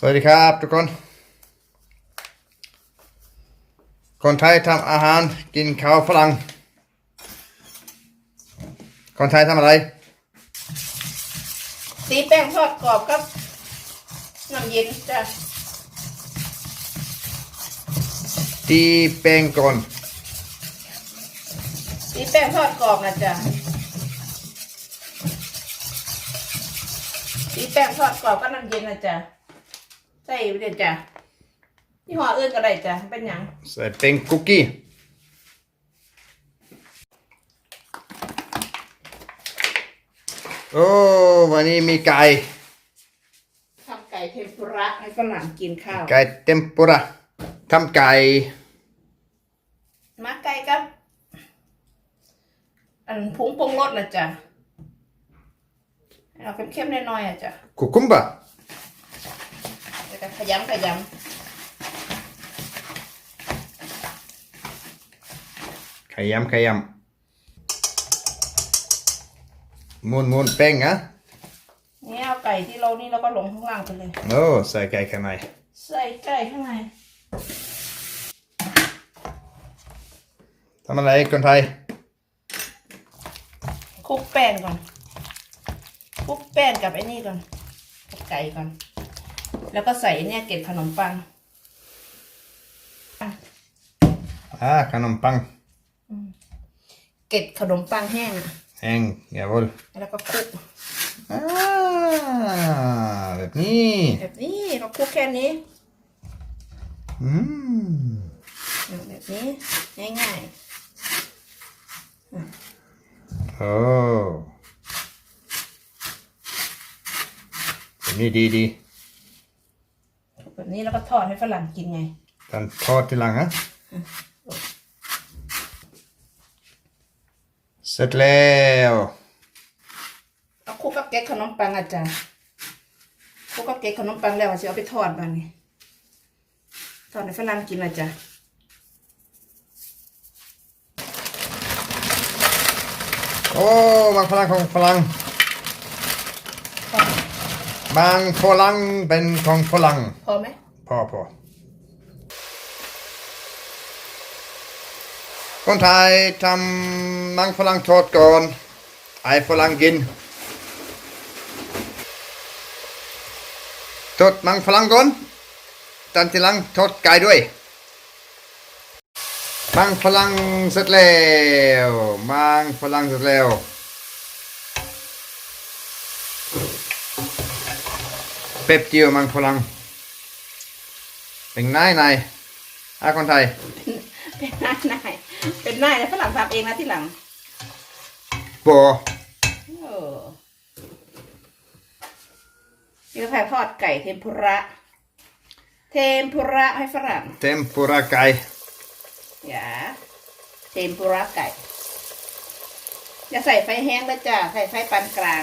สวัสดีครับทุกคน คนไทยทำอาหารกินข้าวฝรั่ง คนไทยทำอะไร ตีแป้งทอดกรอบกับน้ำเย็นจ้ะตีแป้งก่อน ตีแป้งทอดกรอบนะจ้ะตีแป้งทอดกรอบกับน้ำเย็นนะจ้ะ ใส่ไปเดี๋ยวจ้ะยี่ห้ออื่นก็ได้จ้ะเป็นหยังใส่แป้งคุกกี้โอ้วันนี้มีไก่ทำไก่เทมปุระให้ฝรั่งกินข้าวไก่เทมปุระทำไก่มาไก่กับอันพุงปรุงรสนะจ้ะเอาเข้มๆหน่อยๆอะจ้ะคุกุมบะ แล้วก็ขยำขยขยำขยำมูนมูนแป้งอะำนี่เอาไก่ที่เรานี่เราก็ลงข้างล่างไปเลยโอ้ใส่ไก่ข้างในใส่ไก่ข้างในทำอะไรคนไทยคลุกแป้งก่อนคลุกแป้งกับไอ้นี่ก่อนกับไก่ก่อน แล้วก็ใส่เนี่ยเกล็ดขนมปัง อ่าขนมปัง เกล็ดขนมปังแห้งอะแห้งอย่าบอลแล้วก็คลุกอ่าแบบนี้ แบบนี้เราคลุกแค่นี้ อืมแบบนี้ง่ายโอ้แบบนี้ดีดีๆ แบบนี้แล้วก็ทอดให้ฝรั่งกินไงตอนทอดทีหลังฮะเสร็จแล้วเอาคลุกกับเกล็ดขนมปังอาจารย์คลุกกับเกล็ดขนมปังแล้วจะเอาไปทอดบ้างนี่ทอดให้ฝรั่งกินอาจารย์โอ้บางพลังของฝรั่ง บางฝรั่งเป็นของฝรั่งพอไหมพอพอคนไทยทำมังฝรั่งทอดก่อน ไอ้ฝรั่งกินทอดมังฝรั่งก่อนตอนทีหลังทอดไก่ด้วย มังฝรั่งเสร็จแล้ว มังฝรั่งเสร็จแล้ว เป็บเจียวมังฝรั่งเป็นนายนายอาคนไทย เป็นนายนายเป็นนายแล้วฝรั่งทำเองนะที่หลังบอเออนี่ก็แผ่ทอดไก่เทมปุระ เทมปุระให้ฝรั่ง เทมปุระไก่อย่าเทมปุระไก่อย่าใส่ไฟแห้งแล้วจ้ะ ใส่ไฟปานกลาง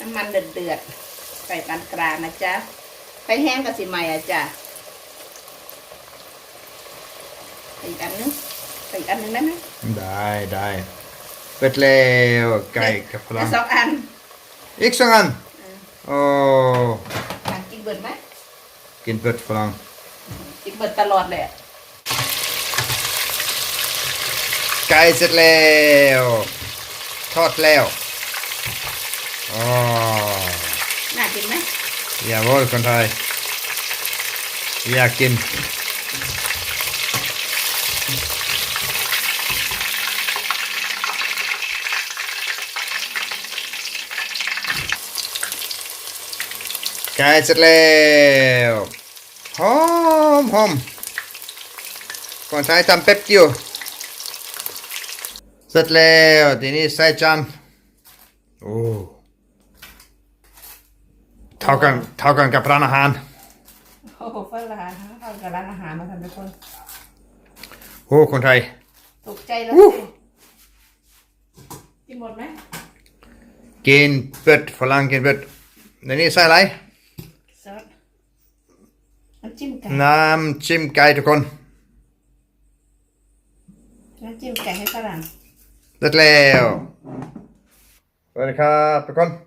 น้ำมันเดือดเดือดๆ ใส่ปานกลางนะจ๊ะไฟแห้งกับสิใหม่อะจ้ะใส่อีกอันนึงใส่อีกอันนึงได้ไหมได้ได้เปิดแล้วไก่กับฝรั่งเอาสองอันอีกสองอันโอ้หลังกินเบิดไหมกินเปิดฝรั่งกินเบิดตลอดเลยอะไก่เสร็จแล้วทอดแล้วอ๋อ น่ากินไหมอย่าบอกคนไทย อยากกิน ไก่เสร็จแล้วหอมหอมคนไทยทำเป๊ปจิวเสร็จแล้วทีนี้ใส่จานโอ้ เท่ากันเท่ากันกับร้านอาหาร โอ้โหฝรั่งเขากับร้านอาหารมาทำเป็นคนโอ้คนไทย ตกใจแล้วอู้สิกินหมดไหมกินเป็ดฝรั่งกินเป็ดในนี้ใส่อะไรซอสน้ำจิ้มไก่น้ำจิ้มไก่ทุกคนน้ำจิ้มไก่ให้ฝรั่งเสร็จแล้วสวัสดีครับทุกคน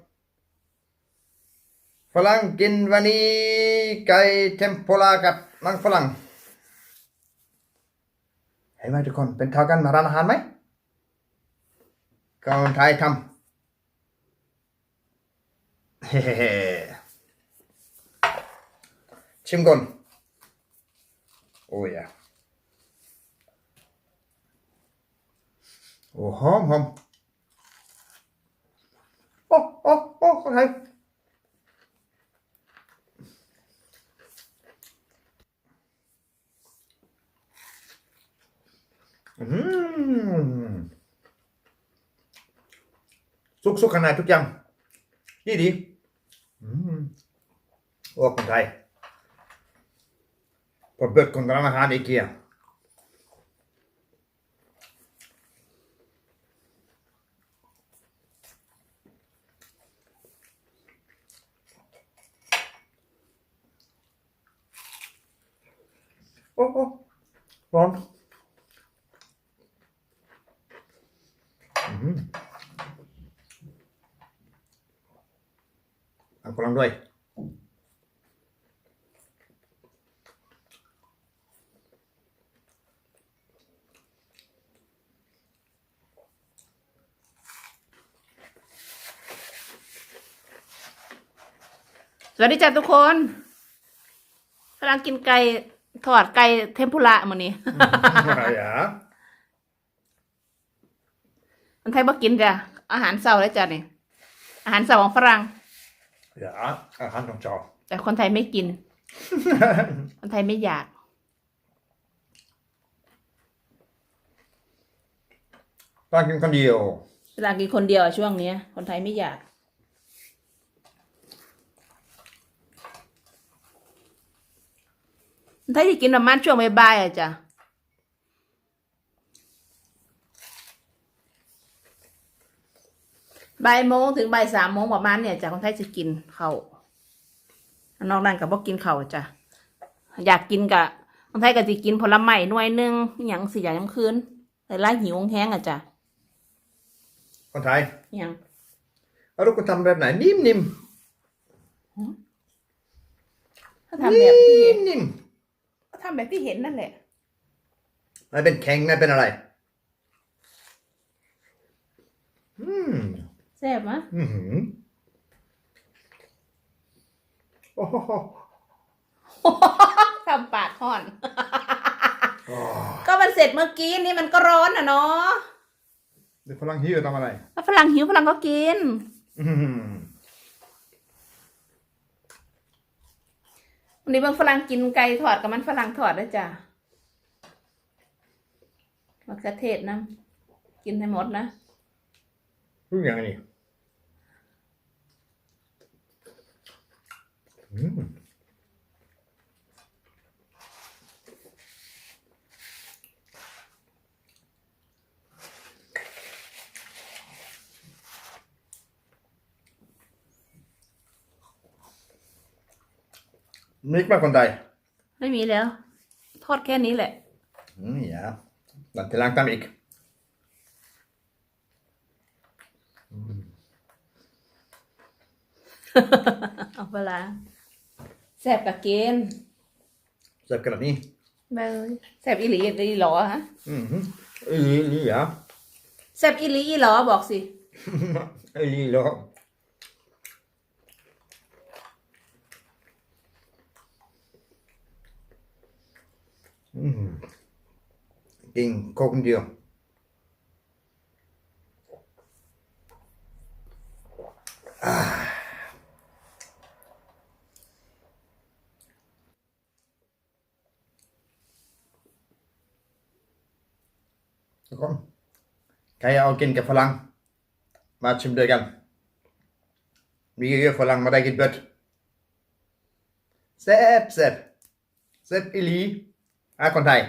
ฝรั่งกินวันนี้ไก่เทมปุระกับมังฝรั่งเห็นไหมทุกคนเป็นเท่ากันมาร้านอาหารไหมคนไทยทำเฮ้ๆชิมก่อนโอ้ยโอ้หอมหอมโอ้โอ้โอ้คนไทย อืมสุกสุกขนาดทุกอย่างดีดีอืมโอ้คนไทยพอเบิกคนร้านอาหารอีกเกียโอ้โอ้ร้อน อืม เอากำลังด้วยสวัสดีจ้ะทุกคนกำลังกินไก่ทอดไก่เทมปุระมื้อนี้ ja. คนไทยบ่กินจ้ะอาหารเช้าแล้วจ้ะนี่ อาหารเช้าของฝรั่ง Ja, jag har nog tag. แต่คนไทยไม่กิน คนไทยไม่อยาก Varken kan du göra. เวลากินคนเดียวอะช่วงเนี้ย คนไทยไม่อยาก คนไทยจะกินประมาณช่วงบ่ายๆอะจ้ะ บ่ายโมงถึงบ่ายสามโมงประมาณเนี่ยจ้ะคนไทยจะกินข้าวนอกนั้นก็บ่กินข้าวจ้ะอยากกินกะคนไทยก็จะกินผลไม้หน่วยหนึงอหย่างสี่อย่างน้ำคืนแต่ละหิวแห้งอะจ้ะ Kon thai. อหย่าง Har du kunnat ta med Nim, nim. เขาทำแบบที่เห็น Nim, nim. เขาทำแบบที่เห็นนั่นแหละ Nej, ben keng, nej, ben alai. Mm. แซ่บมะ Mm. Oh, oh, oh. ทำปากห่อน oh. ก็มันเสร็จเมื่อกี้นี่มันก็ร้อนอะเนาะ Det får lang hyret av meg. ถ้าฝรั่งหิวฝรั่งก็กิน Mm. วันนี้บางฝรั่งกินไก่ทอดกับมันฝรั่งทอดด้วยจ้ะมะเขือเทศนะ กินให้หมดนะ Hur gör ni? Mm. มิกมาคนใดไม่มีแล้ว ทอดแค่นี้แหละ Mm, ja. Den till langt Mik. เอาเวลา แซ่บกับกิน Så kan ni. เบยแซ่บอีหลีอีหลอฮะ Mhm. Ja. แซ่บอีหลีอีหลอบอกสิ Lilla. Mm. Din krokodil. Ah. Kan jeg også genke for lang? มาชิมด้วยกัน มีเยอะๆฝรั่งมาได้กินเบิดแซ่บแซ่บแซ่บอีหลีอาคนไทย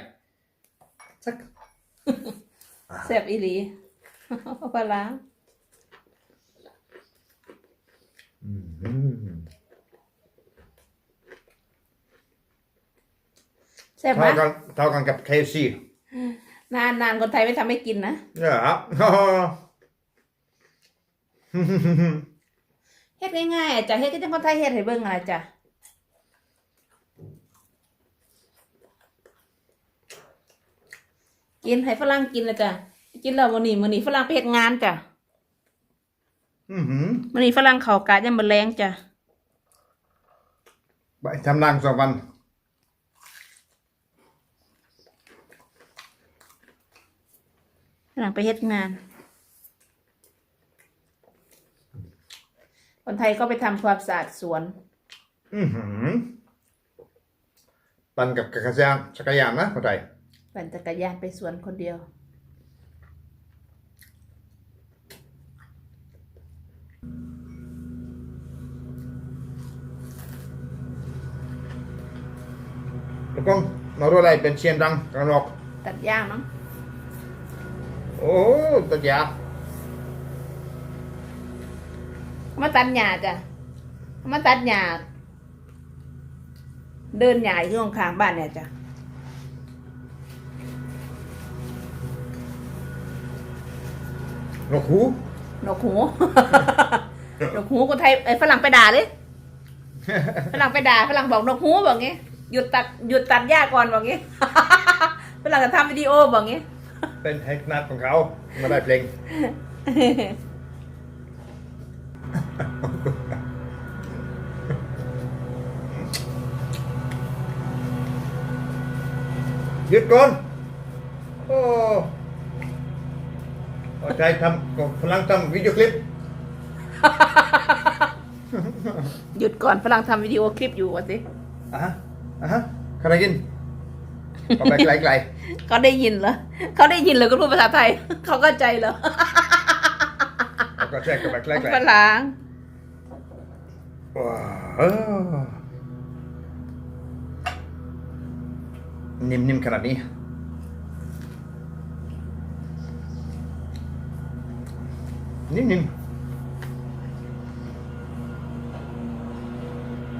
สักแซ่บอีหลีเอาปลาร้าอืมแซ่บไหมเท่ากันเท่ากันกับ KFC นานนานคนไทยไม่ทำให้กินนะ ja เฮ็ดง่ายๆอะจ้ะเฮ็ดก็จังคนไทยเฮ็ดให้เบิ่งอะไรจ้ะกินให้ฝรั่งกินเลยจ้ะกินแล้ววันนี้มื้อนี้ฝรั่งไปเฮ็ดงานจ้ะอือหือมื้อนี้ฝรั่งเข้ากะยามมื้อแลงจ้ะไปทำรั งสองวันฝรั่งไปเฮ็ดงาน คนไทยก็ไปทำความสะอาดสวน อือหือปั่นกับจักรยานจักรยานนะคนไทยปั่นจักรยานไปสวนคนเดียวแล้วก็มารู้อะไรเป็นเชียนดังกระรอกตัดหญ้ามั้ง โอ้ตัดยาเอามาตัดหญ้าจ้ะเอามาตัดหญ้าเดินหญ้าอยู่ข้างๆบ้านเนี่ยจ้ะนกหูนกหูนกหูคนไทยไอ้ยฝรั่งไปด่าเลยฝรั่งไปด่าฝรั่งบอกนกหูบอกงี้หยุดตัดหยุดตัดหญ้าก่อนบอกงี้ฝรั่งจะทำวิดีโอบอกงี้ เป็นเทคนัดของเขามาได้เพลงหยุดก่อน โอ้เอาใจทำพลังทำวิดีโอคลิป หยุดก่อนฝรั่งทำวิดีโอคลิปอยู่วะสิอะฮะอะฮะใครกินก็ไปไกล เขาได้ยินเหรอเขาได้ยินเหรอก็พูดภาษาไทย เขาเข้าใจเหรอๆแล้วก็แทรกก็ไปไกลฝรั่งๆว้าวนิ่มๆขนาดนี้นิ่มๆ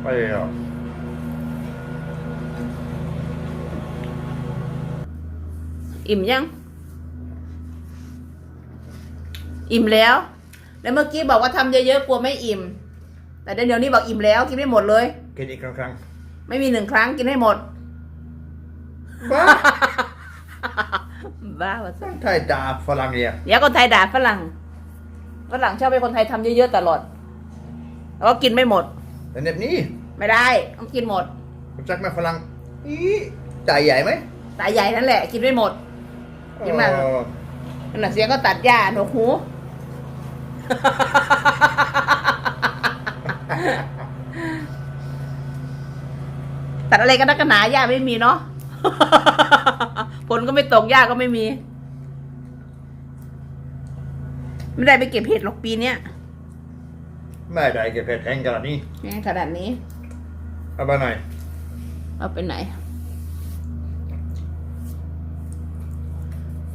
ไปอะ อิ่มยัง อิ่มแล้ว แล้วเมื่อกี้บอกว่าทำเยอะๆกลัวไม่อิ่ม แต่เดี๋ยวนี้บอกอิ่มแล้วกินไม่หมดเลย กินอีกครั้งไม่มีหนึ่งครั้งกินให้หมดๆบ้าบ้าวะสิไทยด่าฝรั่งเนี่ยเดี๋ยวคนไทยด่าฝรั่งฝรั่งชอบให้คนไทยทำเยอะๆตลอดแล้วก็กินไม่หมดแต่เน็บนี้ ไม่ได้ต้องกินหมดรู้จักไหมฝรั่งอีใจใหญ่ไหมตายใหญ่นั่นแหละ กินไม่หมด กินมากเออนั่นแหละเสียงก็ตัดหญ้าหนวกหู ตัดอะไรกันนักกันหนาหญ้าไม่มีเนาะฝนก็ไม่ตกหญ้าก็ไม่มี ไม่ได้ไปเก็บเห็ดหรอกปีเนี้ยไม่ได้เก็บเผ็ดแห้งขนาดนี้แม่ขนาดนี้ เอาไปหน่อยเอาไปไหน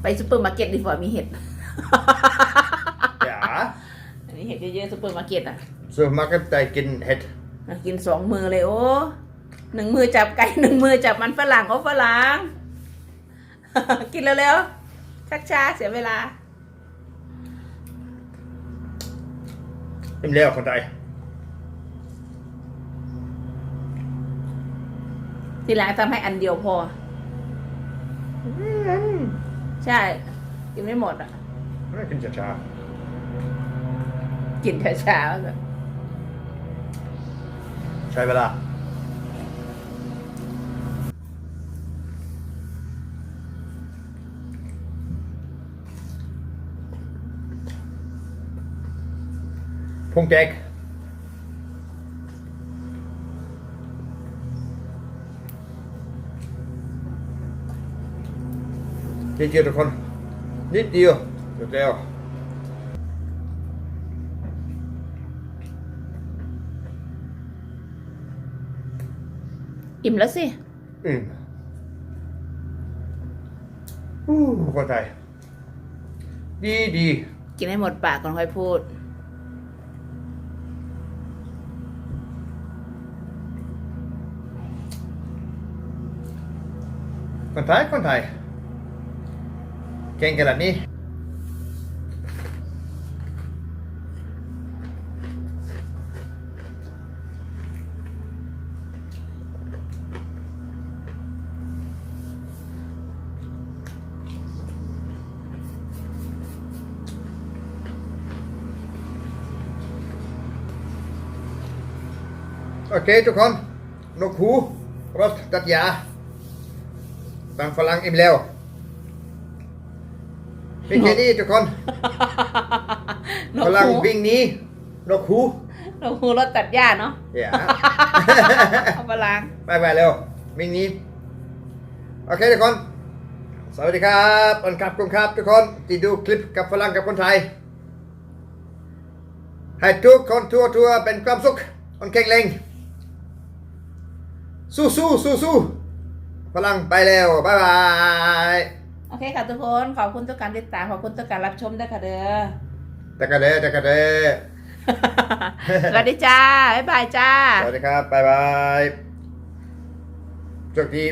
ไปซูเปอร์มาร์เก็ตดีกว่ามีเห็ดอย่าอันนี้เห็ดเยอะๆซูเปอร์มาร์เก็ตอะส่วนมากก็ได้กินเห็ดอะกินสองมือเลยโอ้หนึ่งมือจับไก่หนึ่งมือจับมันฝรั่งเขาฝรั่ง กินเร็วๆชักช้าเสียเวลาเต็มแล้วคนไทยทีหลังทำให้อันเดียวพอ ใช่กินไม่หมดอะไม่กินช้ากินช้าๆแบบๆใช้เวลาพุงแจก นิดเดียวทุกคนนิดเดียวเดี๋ยวเดียวอิ่มแล้วสิ อืมอู้คนไทยดีดีกินให้หมดปากก่อนค่อยพูด คนไทยคนไทย เก่งขนาดนี้โอเคทุกคนนกหูรถตัดยาบางฝรั่งอิ่มแล้ว เป็นแค่นี้ทุกคนนฝกรั่งหูวิ่งหนี้นกหูนกหูรถตัดหญ้าเนาะอย่าเอาฝรั่งบายบายเร็ววิ่งหนี้โอเคทุกคน สวัสดีครับอันครับคุณครับ ทุกคนที่ดูคลิปกับฝรั่งกับคนไทย ให้ทุกคนทั่วทั่วๆเป็นความสุขอันแข็งแรงสู้สู้สู้สู้ฝรั่งไปแล้วบายบาย โอเคค่ะทุกคนขอบคุณทุกการติดตามขอบคุณทุกการรับชมด้วยค่ะเด้อตะกะเดตะกะเดสวัสดีจ้าบ๊ายบายจ้าสวัสดีครับบายบายโชคดี